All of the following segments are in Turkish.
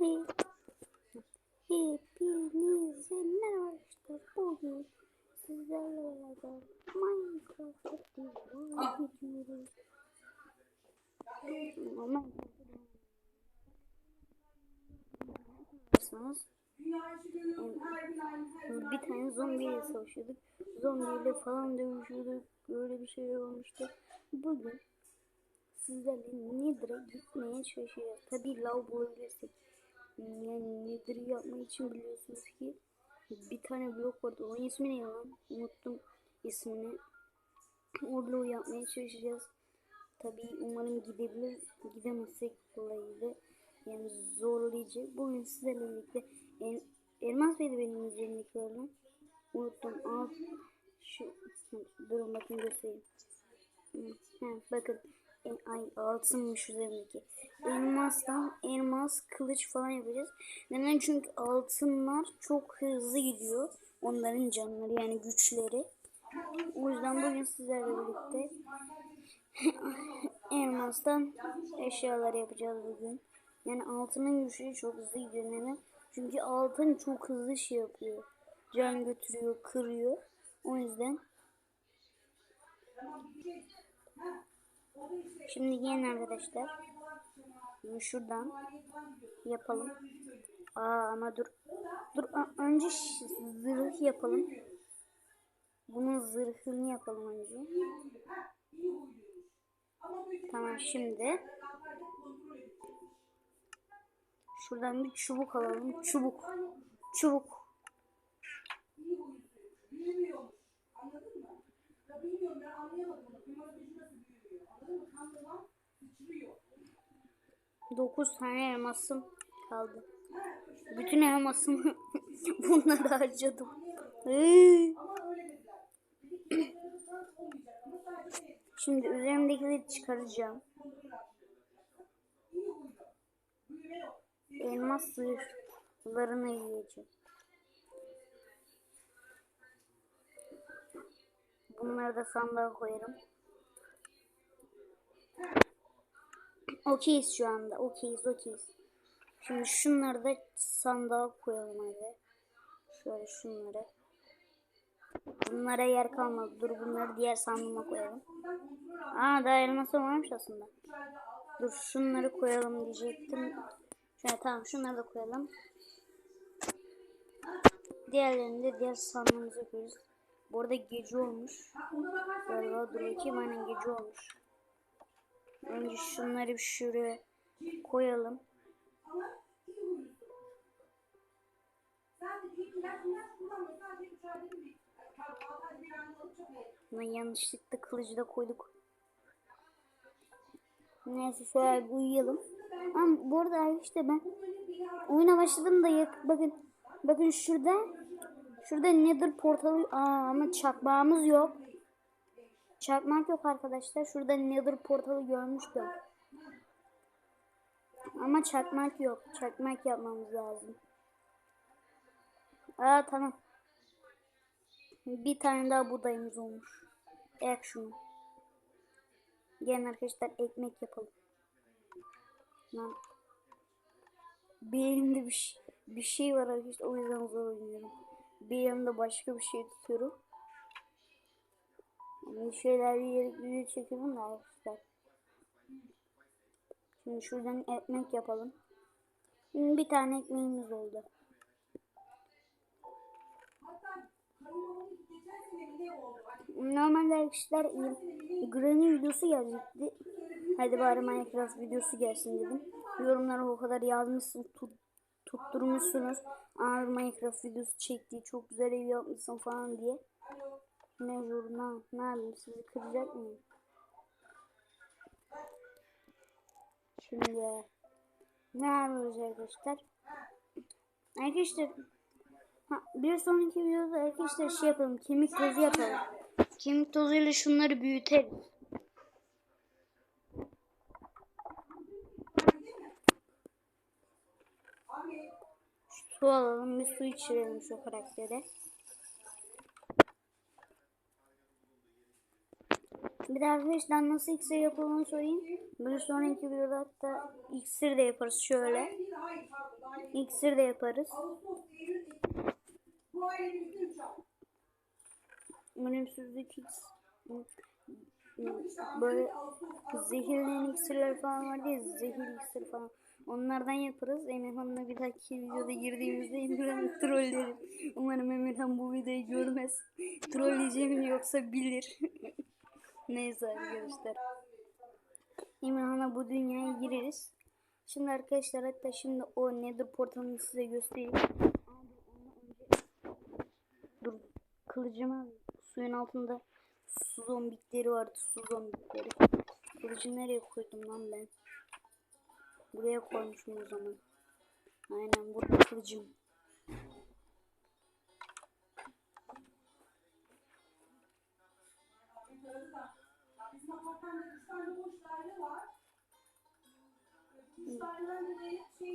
Hepinize merhaba arkadaşlar. Bugün sizlerle beraber Minecraft ediyoruz. Ama Minecraft'ı bir tane zombiyle savaşıyorduk. Zombiyle falan dövüşüyorduk. Böyle bir şey olmuştu. Bugün sizlerle Nether'a gitmeye çalışacağız. Tabii lav bulabilirsek. Yani Nether'ı yapmak için biliyorsunuz ki bir tane blok vardı. Onun ismi ne lan? Unuttum ismini. O bloğu yapmaya çalışacağız. Tabii umarım gidebilir. Gidemezsek kolaydı. Yani zorlayıcı. Bugün sizlerle birlikte el, Elmas Bey'di benim üzerimdekilerden. Unuttum. Al. Şu, durun bakın göstereyim. Ha, bakın. Ay altınmış üzerimdeki. Elmastan elmas kılıç falan yapacağız. Neden? Çünkü altınlar çok hızlı gidiyor. Onların canları yani güçleri. O yüzden bugün sizlerle birlikte elmastan eşyalar yapacağız bugün. Yani altının güçleri çok hızlı gidiyor. Neden? Çünkü altın çok hızlı şey yapıyor. Can götürüyor, kırıyor. O yüzden Şimdi gelin arkadaşlar. Bunu şuradan yapalım. Aa ama dur. Dur önce zırh yapalım. Bunun zırhını yapalım önce. Tamam şimdi. Şuradan bir çubuk alalım. Çubuk. Çubuk. Anladın mı? Bilmiyorum ben anlayamadım. 9 tane elmasım kaldı. Bütün elmasımı bunları harcadım. Şimdi üzerimdekileri çıkaracağım. Elmas zırhlarını yiyeceğim. Bunları da sandığa koyarım. Okeyiz şu anda. Okeyiz, okeyiz. Şimdi şunları da sandığa koyalım hadi. Şöyle şunları. Bunlara yer kalmadı. Dur bunları diğer sandığıma koyalım. Aa daha elması varmış aslında. Dur şunları koyalım diyecektim. Şöyle tamam şunları da koyalım. Diğerlerini de diğer sandığımıza koyuyoruz. Bu arada gece olmuş. Galiba dur bakayım aynen gece olmuş. Önce şunları bir şuraya koyalım. Ama yanlışlıkla kılıcı da koyduk. Neyse şöyle bir uyuyalım. Ama bu arada işte ben oyuna başladım da bakın bakın şurada Şurada nether portalı Aa, ama çakmağımız yok. Çakmak yok arkadaşlar. Şurada nether portalı görmüştüm. Ama çakmak yok. Çakmak yapmamız lazım. Aa tamam. Bir tane daha buğdayımız olmuş. Ek şunu. Gelin arkadaşlar ekmek yapalım. Lan. Bir elimde bir, şey, bir şey var arkadaşlar. O yüzden zor oynuyorum bir yanımda başka bir şey tutuyorum. Bir şeyler yiyerek video çekiyorum da arkadaşlar. Şimdi şuradan ekmek yapalım. Şimdi bir tane ekmeğimiz oldu. Normalde arkadaşlar Granny videosu gelecekti. Hadi bari Minecraft videosu gelsin dedim. Yorumlara o kadar yazmışsın tut, tutturmuşsunuz. Ağır Minecraft videosu çektiği çok güzel ev yapmışsın falan diye. Ne, ne yapayım sizi kıracak mıyım? Şimdi ne yapıyoruz arkadaşlar? Arkadaşlar ha, bir sonraki videoda arkadaşlar şey yapalım kemik tozu yapalım. Kemik tozuyla şunları büyütelim. Su alalım bir su içirelim şu karaktere. Bir de arkadaşlar nasıl iksir yapıldığını söyleyeyim. Bir sonraki videoda hatta iksir de yaparız şöyle. İksir de yaparız. Ölümsüzlük. Böyle zehirli iksirler falan var diye zehir iksir falan. Onlardan yaparız. Emirhan'la bir dahaki videoda girdiğimizde Emirhan'ı trollerim. Umarım Emirhan bu videoyu görmez. Trolleyeceğimi yoksa bilir. Neyse arkadaşlar. Emirhan'a bu dünyaya gireriz. Şimdi arkadaşlar hatta şimdi o nether portalını size göstereyim. Dur kılıcımı suyun altında su zombikleri vardı su zombikleri. Kılıcı nereye koydum lan ben? Buraya koymuşum o zaman. Aynen burada kılıcım.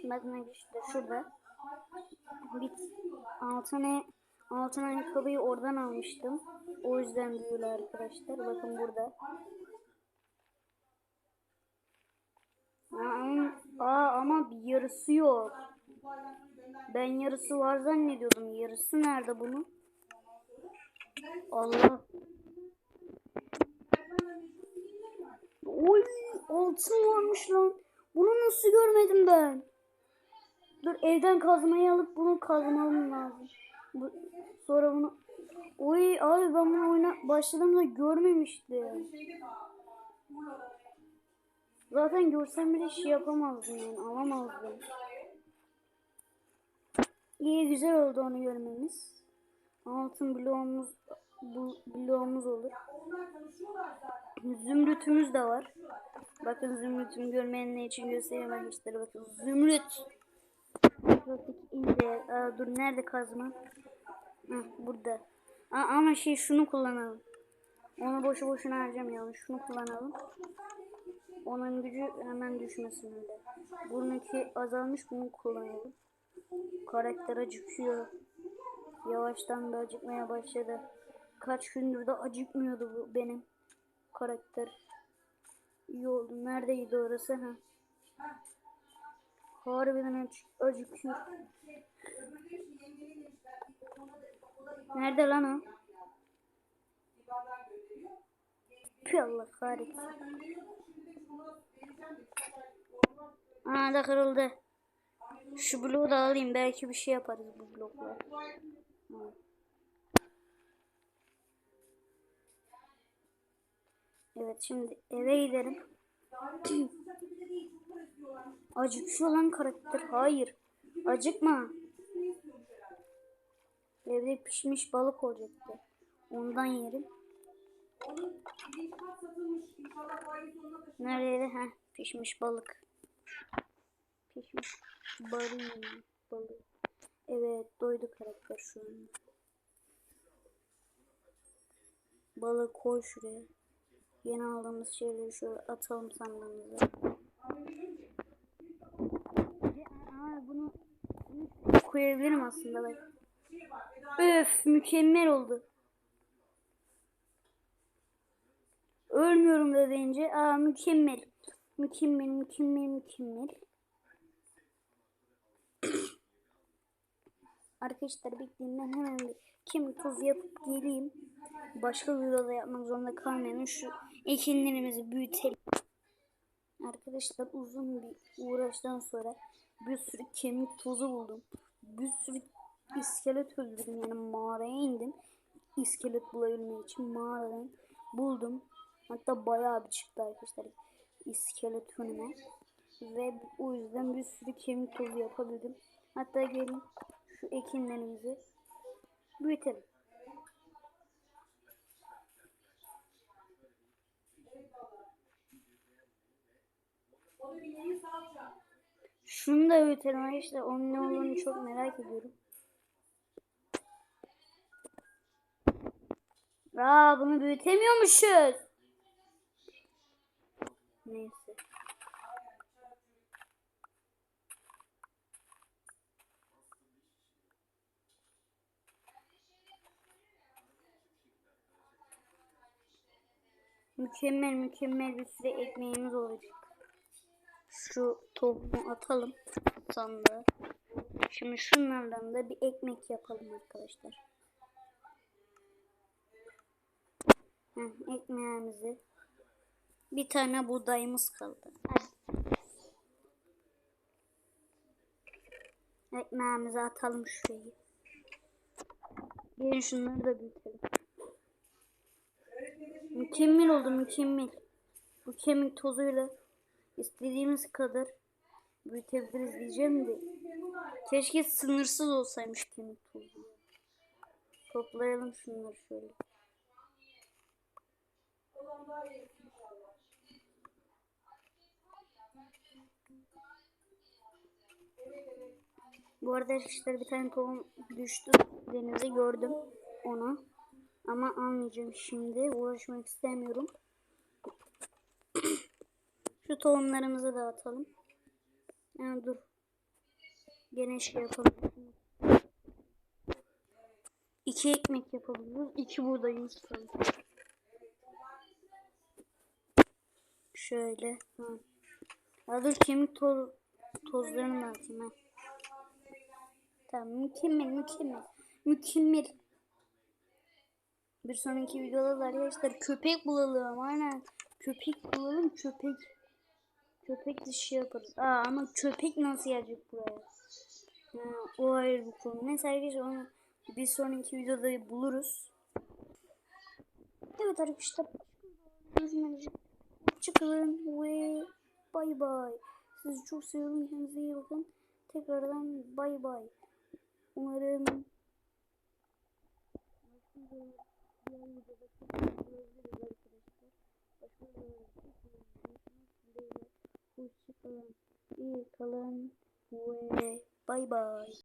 Bakın işte şurada. Bir altına altın ayakkabıyı oradan almıştım. O yüzden büyülü arkadaşlar. Bakın burada. Aa, ama bir yarısı yok. Ben yarısı var zannediyordum. Yarısı nerede bunun? Allah. Oy altın varmış lan. Bunu nasıl görmedim ben? Dur evden kazmayı alıp bunu kazmam lazım. Bu, sonra bunu Oy abi ben bunu oyna başladığımda görmemiştim. Zaten görsem bile şey yapamazdım yani alamazdım. İyi güzel oldu onu görmemiz. Altın bloğumuz bu bloğumuz olur. Zümrütümüz de var. Bakın zümrütümü görmeyen ne için göstereyim arkadaşlar. Bakın zümrüt. Pratik ince. Aa, dur nerede kazma? Heh, burada. Aa, ama şey şunu kullanalım. Onu boşu boşuna harcamayalım. Şunu kullanalım. Onun gücü hemen düşmesin öyle. Bununki azalmış bunu kullanalım. Karakter acıkıyor. Yavaştan da acıkmaya başladı. Kaç gündür de acıkmıyordu bu benim karakter. İyi oldu. Neredeydi orası? Ha. Harbiden acı acıkıyor. Nerede lan o? Püh Allah kahretsin. Aa da kırıldı. Şu bloğu da alayım. Belki bir şey yaparız bu blokla. Evet şimdi eve gidelim. Acıkıyor lan karakter. Hayır. Acıkma. Evde pişmiş balık olacaktı. Ondan yerim. Nerede? Ha, pişmiş balık. Pişmiş balık. balık. Evet, doydu karakter şu an. Balık koy şuraya. Yeni aldığımız şeyleri şöyle atalım sandığımıza. Aa, bunu, koyabilirim aslında bak. Öf mükemmel oldu. Ölmüyorum da deyince aa mükemmel. Mükemmel mükemmel mükemmel. Arkadaşlar bekleyin ben hemen bir kemik tozu yapıp geleyim. Başka videoda yapmak zorunda kalmayalım. Şu ekinlerimizi büyütelim. Arkadaşlar uzun bir uğraştan sonra bir sürü kemik tozu buldum. Bir sürü iskelet öldürdüm yani mağaraya indim. İskelet bulabilmek için mağaradan buldum. Hatta bayağı bir çıktı arkadaşlar iskelet önüme. Ve o yüzden bir sürü kemik tozu yapabildim. Hatta gelin şu ekinlerimizi büyütelim. Şunu da büyütelim arkadaşlar. Onun ne olduğunu çok merak ediyorum. Aa bunu büyütemiyormuşuz. Neyse. Mükemmel mükemmel bir sürü ekmeğimiz olacak. Şu tohumu atalım sandığa. Şimdi şunlardan da bir ekmek yapalım arkadaşlar. Heh, ekmeğimizi. Bir tane buğdayımız kaldı. Hadi. Ekmeğimizi atalım şuraya. Gelin şunları da büyütelim. Mükemmel oldu mükemmel. Bu kemik tozuyla istediğimiz kadar büyütebiliriz diyeceğim de. Keşke sınırsız olsaymış kemik tozu. Toplayalım şunları şöyle. Bu arada arkadaşlar bir tane tohum düştü denize gördüm onu. Ama almayacağım şimdi. Uğraşmak istemiyorum. Şu tohumlarımızı da atalım. Yani dur. Gene şey yapalım. İki ekmek yapabiliriz. İki buğdayımız kaldı. Şöyle. Ha. Ya dur kemik toz, tozlarını da atayım ha. Tamam mükemmel mükemmel. Mükemmel. Bir sonraki videoda da arkadaşlar köpek bulalım aynen. Köpek bulalım köpek. Köpek dışı yaparız. Aa ama köpek nasıl gelecek buraya? O ayrı bir konu. Neyse arkadaşlar onu bir sonraki videoda buluruz. Evet arkadaşlar. Görüşmek Çıkın ve bay bay. Sizi çok seviyorum. Kendinize iyi bakın. Tekrardan bay bay. Umarım Hoşçakalın. İyi kalın ve bay bay.